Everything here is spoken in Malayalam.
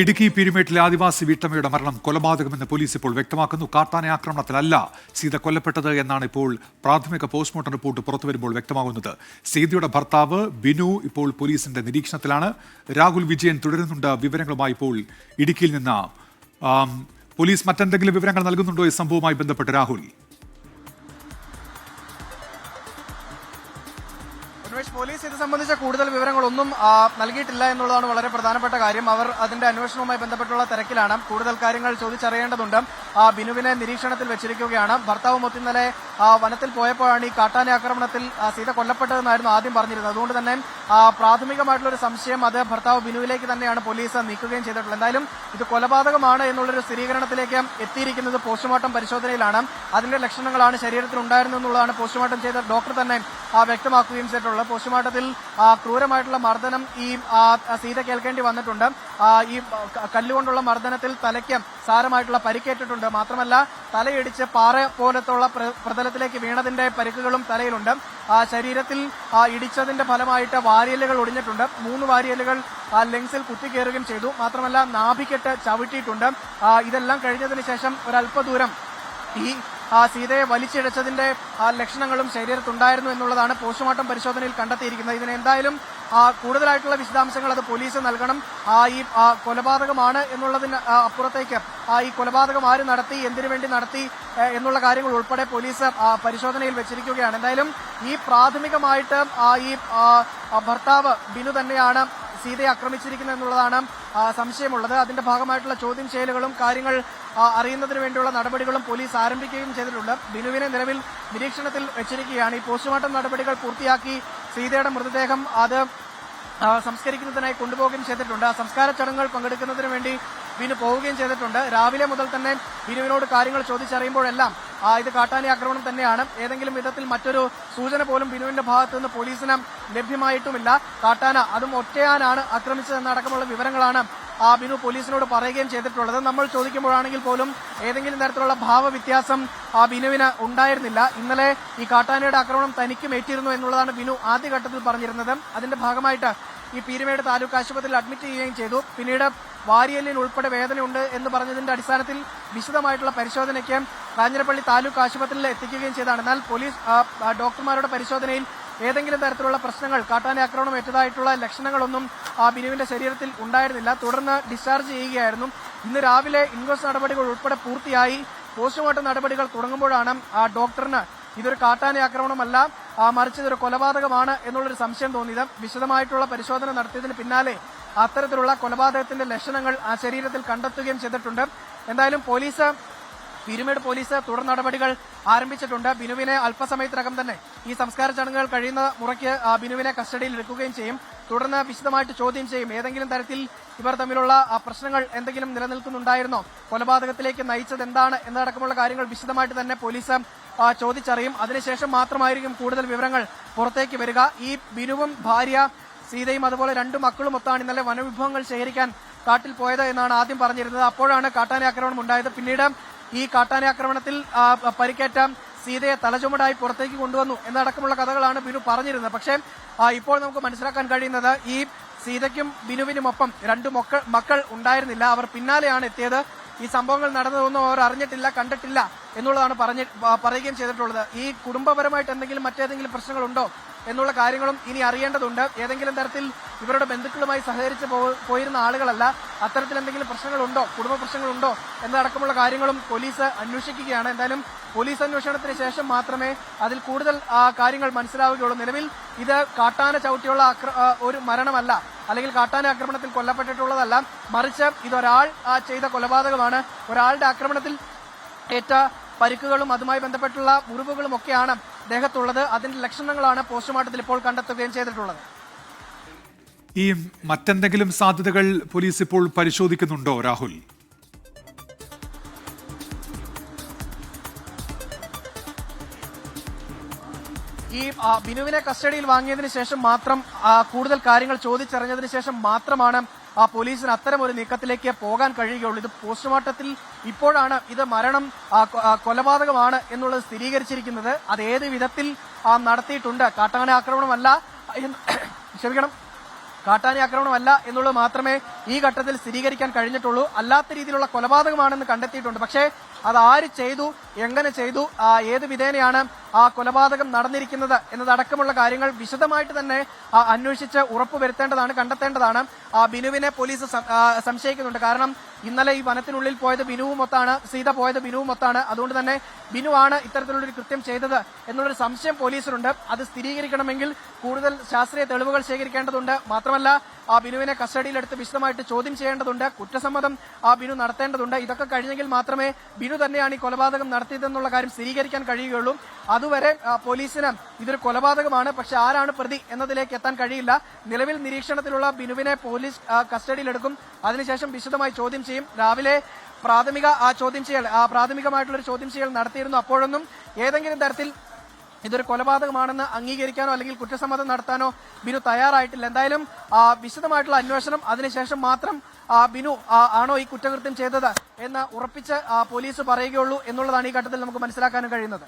ഇടുക്കി പീരുമേട്ടിലെ ആദിവാസി വീട്ടമ്മയുടെ മരണം കൊലപാതകമെന്ന് പോലീസ് ഇപ്പോൾ വ്യക്തമാക്കുന്നു. കാട്ടാന ആക്രമണത്തിലല്ല സീത കൊല്ലപ്പെട്ടത് എന്നാണ് ഇപ്പോൾ പ്രാഥമിക പോസ്റ്റ്മോർട്ടം റിപ്പോർട്ട് പുറത്തു വരുമ്പോൾ വ്യക്തമാകുന്നത്. സീതയുടെ ഭർത്താവ് ബിനു ഇപ്പോൾ പോലീസിന്റെ നിരീക്ഷണത്തിലാണ്. രാഹുൽ വിജയൻ തുടരുന്നുണ്ട് വിവരങ്ങളുമായി ഇപ്പോൾ ഇടുക്കിയിൽ നിന്ന്. പോലീസ് മറ്റെന്തെങ്കിലും വിവരങ്ങൾ നൽകുന്നുണ്ടോ ഈ സംഭവവുമായി ബന്ധപ്പെട്ട് രാഹുൽ? ഉന്മേഷ് പോലീസ് ഇത് സംബന്ധിച്ച കൂടുതൽ വിവരങ്ങളൊന്നും നൽകിയിട്ടില്ല എന്നുള്ളതാണ് വളരെ പ്രധാനപ്പെട്ട കാര്യം. അവർ അതിന്റെ അന്വേഷണവുമായി ബന്ധപ്പെട്ടുള്ള തിരക്കിലാണ് കൂടുതൽ കാര്യങ്ങൾ ചോദിച്ചറിയേണ്ടതുണ്ട്. ബിനുവിനെ നിരീക്ഷണത്തിൽ വെച്ചിരിക്കുകയാണ്. ഭർത്താവ് ഇന്നലെ ആ, വനത്തിൽ പോയപ്പോഴാണ് ഈ കാട്ടാന ആക്രമണത്തിൽ ആ, സീത കൊല്ലപ്പെട്ടതെന്നായിരുന്നു ആദ്യം പറഞ്ഞിരുന്നത്. അതുകൊണ്ട് തന്നെ പ്രാഥമികമായിട്ടുള്ള ഒരു സംശയം അത് ഭർത്താവ് ബിനുവിലേക്ക് തന്നെയാണ് പോലീസ് നീക്കുകയും ചെയ്തിട്ടുള്ളത്. എന്തായാലും ഇത് കൊലപാതകമാണ് എന്നുള്ളൊരു സ്ഥിരീകരണത്തിലേക്ക് എത്തിയിരിക്കുന്നത് പോസ്റ്റ്മോർട്ടം പരിശോധനയിലാണ്. അതിന്റെ ലക്ഷണങ്ങളാണ് ശരീരത്തിൽ ഉണ്ടായിരുന്നു എന്നുള്ളതാണ് പോസ്റ്റ്മോർട്ടം ചെയ്ത ഡോക്ടർ തന്നെ ആ, വ്യക്തമാക്കുകയും ചെയ്തിട്ടുള്ളത്. പോസ്റ്റ്മോർട്ടത്തിൽ ആ, ക്രൂരമായിട്ടുള്ള മർദ്ദനം ഈ സീത കേൾക്കേണ്ടി വന്നിട്ടുണ്ട്. ഈ കല്ലുകൊണ്ടുള്ള മർദ്ദനത്തിൽ തലയ്ക്ക് സാരമായിട്ടുള്ള പരിക്കേറ്റിട്ടുണ്ട്. മാത്രമല്ല തലയിടിച്ച് പാറ പോലത്തുള്ള പ്രതലത്തിലേക്ക് വീണതിന്റെ പരിക്കുകളും തലയിലുണ്ട്. ശരീരത്തിൽ ഇടിച്ചതിന്റെ ഫലമായിട്ട് വാരിയലുകൾ ഒടിഞ്ഞിട്ടുണ്ട്. മൂന്ന് വാരിയലുകൾ ലെങ്സിൽ കുത്തിക്കയറുകയും ചെയ്തു. മാത്രമല്ല നാഭിക്കെട്ട് ചവിട്ടിയിട്ടുണ്ട്. ഇതെല്ലാം കഴിഞ്ഞതിന് ശേഷം ഒരല്പദൂരം ഈ സീതയെ വലിച്ചിഴച്ചതിന്റെ ആ, ലക്ഷണങ്ങളും ശരീരത്തുണ്ടായിരുന്നു എന്നുള്ളതാണ് പോസ്റ്റ്മോർട്ടം പരിശോധനയിൽ കണ്ടെത്തിയിരിക്കുന്നത്. ഇതിന് എന്തായാലും ആ, കൂടുതലായിട്ടുള്ള വിശദാംശങ്ങൾ അത് പോലീസ് നൽകണം. ആ, ഈ കൊലപാതകമാണ് എന്നുള്ളതിന് അപ്പുറത്തേക്ക് ആ, ഈ കൊലപാതകം ആര് നടത്തി എന്തിനു വേണ്ടി നടത്തി എന്നുള്ള കാര്യങ്ങൾ ഉൾപ്പെടെ പോലീസ് പരിശോധനയിൽ വെച്ചിരിക്കുകയാണ്. എന്തായാലും ഈ പ്രാഥമികമായിട്ട് ആ, ഈ ആ, ആ, ഭർത്താവ് ബിനു തന്നെയാണ് സീതയെ ആക്രമിച്ചിരിക്കുന്നത് എന്നുള്ളതാണ് സംശയമുള്ളത്. അതിന്റെ ഭാഗമായിട്ടുള്ള ചോദ്യം ചെയ്യലുകളും കാര്യങ്ങൾ അറിയുന്നതിന് വേണ്ടിയുള്ള നടപടികളും പോലീസ് ആരംഭിക്കുകയും ചെയ്തിട്ടുണ്ട്. ബിനുവിനെ നിലവിൽ നിരീക്ഷണത്തിൽ വെച്ചിരിക്കുകയാണ്. ഈ പോസ്റ്റ്മോർട്ടം നടപടികൾ പൂർത്തിയാക്കി സീതയുടെ മൃതദേഹം അത് സംസ്കരിക്കുന്നതിനായി കൊണ്ടുപോവുകയും ചെയ്തിട്ടുണ്ട്. ആ സംസ്കാര ചടങ്ങുകൾ പങ്കെടുക്കുന്നതിന് വേണ്ടി ബിനു പോവുകയും ചെയ്തിട്ടുണ്ട്. രാവിലെ മുതൽ തന്നെ ബിനുവിനോട് കാര്യങ്ങൾ ചോദിച്ചറിയുമ്പോഴെല്ലാം ഇത് കാട്ടാനി ആക്രമണം തന്നെയാണ്. ഏതെങ്കിലും വിധത്തിൽ മറ്റൊരു സൂചന പോലും ബിനുവിന്റെ ഭാഗത്ത് നിന്ന് പോലീസിന് ലഭ്യമായിട്ടുമില്ല. കാട്ടാന അതും ഒറ്റയാനാണ് ആക്രമിച്ചതെന്നടക്കമുള്ള വിവരങ്ങളാണ് ആ ബിനു പോലീസിനോട് പറയുകയും ചെയ്തിട്ടുള്ളത്. നമ്മൾ ചോദിക്കുമ്പോഴാണെങ്കിൽ പോലും ഏതെങ്കിലും തരത്തിലുള്ള ഭാവവ്യത്യാസം ആ ബിനുവിന് ഉണ്ടായിരുന്നില്ല. ഇന്നലെ ഈ കാട്ടാനയുടെ ആക്രമണം തനിക്കും ഏറ്റിരുന്നു എന്നുള്ളതാണ് ബിനു ആദ്യഘട്ടത്തിൽ പറഞ്ഞിരുന്നത്. അതിന്റെ ഭാഗമായിട്ട് ഈ പീരുമേട് താലൂക്ക് ആശുപത്രിയിൽ അഡ്മിറ്റ് ചെയ്യുകയും ചെയ്തു. പിന്നീട് വാരിയലിൽ ഉൾപ്പെടെ വേദനയുണ്ട് എന്ന് പറഞ്ഞതിന്റെ അടിസ്ഥാനത്തിൽ വിശദമായിട്ടുള്ള പരിശോധനയ്ക്ക് കാഞ്ഞിരപ്പള്ളി താലൂക്ക് ആശുപത്രിയിൽ എത്തിക്കുകയും ചെയ്താണ് എന്നാൽ പോലീസ് ഡോക്ടർമാരുടെ പരിശോധനയിൽ ഏതെങ്കിലും തരത്തിലുള്ള പ്രശ്നങ്ങൾ കാട്ടാന ആക്രമണം ഏറ്റതായിട്ടുള്ള ലക്ഷണങ്ങളൊന്നും ആ ബിനുവിന്റെ ശരീരത്തിൽ ഉണ്ടായിരുന്നില്ല. തുടർന്ന് ഡിസ്ചാർജ് ചെയ്യുകയായിരുന്നു. ഇന്ന് രാവിലെ ഇൻക്വസ്റ്റ് നടപടികൾ ഉൾപ്പെടെ പൂർത്തിയായി. പോസ്റ്റ്മോർട്ടം നടപടികൾ തുടങ്ങുമ്പോഴാണ് ആ ഡോക്ടറിന് ഇതൊരു കാട്ടാന ആക്രമണമല്ല മറിച്ച് ഇതൊരു കൊലപാതകമാണ് എന്നുള്ളൊരു സംശയം തോന്നിയത്. വിശദമായിട്ടുള്ള പരിശോധന നടത്തിയതിന് പിന്നാലെ അത്തരത്തിലുള്ള കൊലപാതകത്തിന്റെ ലക്ഷണങ്ങൾ ആ ശരീരത്തിൽ കണ്ടെത്തുകയും ചെയ്തിട്ടുണ്ട്. എന്തായാലും പോലീസ് പിരുമേട് പോലീസ് തുടർ നടപടികൾ ആരംഭിച്ചിട്ടുണ്ട്. ബിനുവിനെ അല്പസമയത്തിനകം തന്നെ ഈ സംസ്കാര ചടങ്ങുകൾ കഴിയുന്ന മുറയ്ക്ക് ബിനുവിനെ കസ്റ്റഡിയിൽ എടുക്കുകയും ചെയ്യും. തുടർന്ന് വിശദമായിട്ട് ചോദ്യം ചെയ്യും. ഏതെങ്കിലും തരത്തിൽ ഇവർ തമ്മിലുള്ള പ്രശ്നങ്ങൾ എന്തെങ്കിലും നിലനിൽക്കുന്നുണ്ടായിരുന്നോ? കൊലപാതകത്തിലേക്ക് നയിച്ചത് എന്താണ് എന്നതടക്കമുള്ള കാര്യങ്ങൾ വിശദമായിട്ട് തന്നെ പോലീസ് ചോദിച്ചറിയും. അതിനുശേഷം മാത്രമായിരിക്കും കൂടുതൽ വിവരങ്ങൾ പുറത്തേക്ക് വരിക. ഈ ബിനുവും ഭാര്യ സീതയും അതുപോലെ രണ്ടു മക്കളും ഒത്താണ് ഇന്നലെ വനവിഭവങ്ങൾ ശേഖരിക്കാൻ കാട്ടിൽ പോയത് എന്നാണ് ആദ്യം പറഞ്ഞിരുന്നത്. അപ്പോഴാണ് കാട്ടാന ആക്രമണം ഉണ്ടായത്. പിന്നീട് ഈ കാട്ടാന ആക്രമണത്തിൽ പരിക്കേറ്റ സീതയെ തലചുമടായി പുറത്തേക്ക് കൊണ്ടുവന്നു എന്നടക്കമുള്ള കഥകളാണ് ബിനു പറഞ്ഞിരുന്നത്. പക്ഷേ ഇപ്പോൾ നമുക്ക് മനസ്സിലാക്കാൻ കഴിയുന്നത് ഈ സീതയ്ക്കും ബിനുവിനുമൊപ്പം രണ്ടു മക്കൾ മക്കൾ ഉണ്ടായിരുന്നില്ല. അവർ പിന്നാലെയാണ് എത്തിയത്. ഈ സംഭവങ്ങൾ നടന്നതൊന്നും അവർ അറിഞ്ഞിട്ടില്ല കണ്ടിട്ടില്ല. എന്നുള്ളതാണ് പറഞ്ഞ് പറയുകയും ചെയ്തിട്ടുള്ളത്. ഈ കുടുംബപരമായിട്ട് എന്തെങ്കിലും മറ്റേതെങ്കിലും പ്രശ്നങ്ങളുണ്ടോ എന്നുള്ള കാര്യങ്ങളും ഇനി അറിയേണ്ടതുണ്ട്. ഏതെങ്കിലും തരത്തിൽ ഇവരുടെ ബന്ധുക്കളുമായി സഹകരിച്ച് പോയിരുന്ന ആളുകളല്ല അത്തരത്തിൽ എന്തെങ്കിലും പ്രശ്നങ്ങളുണ്ടോ കുടുംബ പ്രശ്നങ്ങളുണ്ടോ എന്നതടക്കമുള്ള കാര്യങ്ങളും പോലീസ് അന്വേഷിക്കുകയാണ്. എന്തായാലും പോലീസ് അന്വേഷണത്തിന് ശേഷം മാത്രമേ അതിൽ കൂടുതൽ കാര്യങ്ങൾ മനസ്സിലാവുകയുള്ളൂ. നിലവിൽ ഇത് കാട്ടാന ചവിട്ടിയുള്ള ഒരു മരണമല്ല അല്ലെങ്കിൽ കാട്ടാന ആക്രമണത്തിൽ കൊല്ലപ്പെട്ടിട്ടുള്ളതല്ല. മറിച്ച് ഇതൊരാൾ ചെയ്ത കൊലപാതകമാണ്. ഒരാളുടെ ആക്രമണത്തിൽ ഏറ്റ പരിക്കുകളും അതുമായി ബന്ധപ്പെട്ടുള്ള മുറിവുകളും ഒക്കെയാണ് ദേഹത്തുള്ളത്. അതിന്റെ ലക്ഷണങ്ങളാണ് പോസ്റ്റ്മോർട്ടത്തിൽ ഇപ്പോൾ കണ്ടെത്തുകയും ചെയ്തിട്ടുള്ളത്. ഈ മറ്റെന്തെങ്കിലും സാധ്യതകൾ പോലീസ് ഇപ്പോൾ പരിശോധിക്കുന്നുണ്ടോ രാഹുൽ? ഈ ബിനുവിനെ കസ്റ്റഡിയിൽ വാങ്ങിയതിന് ശേഷം മാത്രം കൂടുതൽ കാര്യങ്ങൾ ചോദിച്ചറിഞ്ഞതിന് ശേഷം മാത്രമാണ് ആ പോലീസിന് അത്തരം ഒരു നീക്കത്തിലേക്ക് പോകാൻ കഴിയുകയുള്ളൂ. ഇത് പോസ്റ്റ്മോർട്ടത്തിൽ ഇപ്പോഴാണ് ഇത് മരണം കൊലപാതകമാണ് എന്നുള്ളത് സ്ഥിരീകരിച്ചിരിക്കുന്നത്. അത് ഏത് വിധത്തിൽ നടത്തിയിട്ടുണ്ട്. കാട്ടാന ആക്രമണമല്ല. ക്ഷമിക്കണം. കാട്ടാനി ആക്രമണമല്ല എന്നുള്ളത് മാത്രമേ ഈ ഘട്ടത്തിൽ സ്ഥിരീകരിക്കാൻ കഴിഞ്ഞിട്ടുള്ളൂ. അല്ലാത്ത രീതിയിലുള്ള കൊലപാതകമാണെന്ന് കണ്ടെത്തിയിട്ടുണ്ട്. പക്ഷേ അത് ആര് ചെയ്തു എങ്ങനെ ചെയ്തു ഏത് വിധേനയാണ് ആ കൊലപാതകം നടന്നിരിക്കുന്നത് എന്നതടക്കമുള്ള കാര്യങ്ങൾ വിശദമായിട്ട് തന്നെ അന്വേഷിച്ച് ഉറപ്പുവരുത്തേണ്ടതാണ് കണ്ടെത്തേണ്ടതാണ്. ബിനുവിനെ പോലീസ് സംശയിക്കുന്നുണ്ട്. കാരണം ഇന്നലെ ഈ വനത്തിനുള്ളിൽ പോയത് ബിനുവും ഒത്താണ് സീത പോയത് ബിനുവും ഒത്താണ് അതുകൊണ്ട് തന്നെ ബിനുവാണ് ഇത്തരത്തിലുള്ളൊരു കൃത്യം ചെയ്തത് എന്നുള്ളൊരു സംശയം പോലീസിനുണ്ട് അത് സ്ഥിരീകരിക്കണമെങ്കിൽ കൂടുതൽ ശാസ്ത്രീയ തെളിവുകൾ ശേഖരിക്കേണ്ടതുണ്ട്. മാത്രമല്ല ആ ബിനുവിനെ കസ്റ്റഡിയിലെടുത്ത് വിശദമായിട്ട് ചോദ്യം ചെയ്യേണ്ടതുണ്ട് കുറ്റസമ്മതം ആ ബിനു നടത്തേണ്ടതുണ്ട്. ഇതൊക്കെ കഴിഞ്ഞെങ്കിൽ മാത്രമേ ബിനു തന്നെയാണ് ഈ കൊലപാതകം നടത്തിയതെന്നുള്ള കാര്യം സ്ഥിരീകരിക്കാൻ കഴിയുകയുള്ളൂ. അതുവരെ പോലീസിന് ഇതൊരു കൊലപാതകമാണ് പക്ഷെ ആരാണ് പ്രതി എന്നതിലേക്ക് എത്താൻ കഴിയില്ല. നിലവിൽ നിരീക്ഷണത്തിലുള്ള ബിനുവിനെ പോലീസ് കസ്റ്റഡിയിലെടുക്കും. അതിനുശേഷം വിശദമായി ചോദ്യം ചെയ്യും. രാവിലെ പ്രാഥമിക ആ ചോദ്യം ചെയ്യൽ പ്രാഥമികമായിട്ടുള്ള ഒരു ചോദ്യം ചെയ്യൽ നടത്തിയിരുന്നു അപ്പോഴൊന്നും. ഏതെങ്കിലും തരത്തിൽ ഇതൊരു കൊലപാതകമാണെന്ന് അംഗീകരിക്കാനോ അല്ലെങ്കിൽ കുറ്റസമ്മതം നടത്താനോ ബിനു തയ്യാറായിട്ടില്ല. എന്തായാലും വിശദമായിട്ടുള്ള അന്വേഷണം അതിനുശേഷം മാത്രം ബിനു ആണോ ഈ കുറ്റകൃത്യം ചെയ്തത് എന്ന് ഉറപ്പിച്ച് പോലീസ് പറയുകയുള്ളൂ എന്നുള്ളതാണ് ഈ ഘട്ടത്തിൽ നമുക്ക് മനസ്സിലാക്കാനും കഴിയുന്നത്.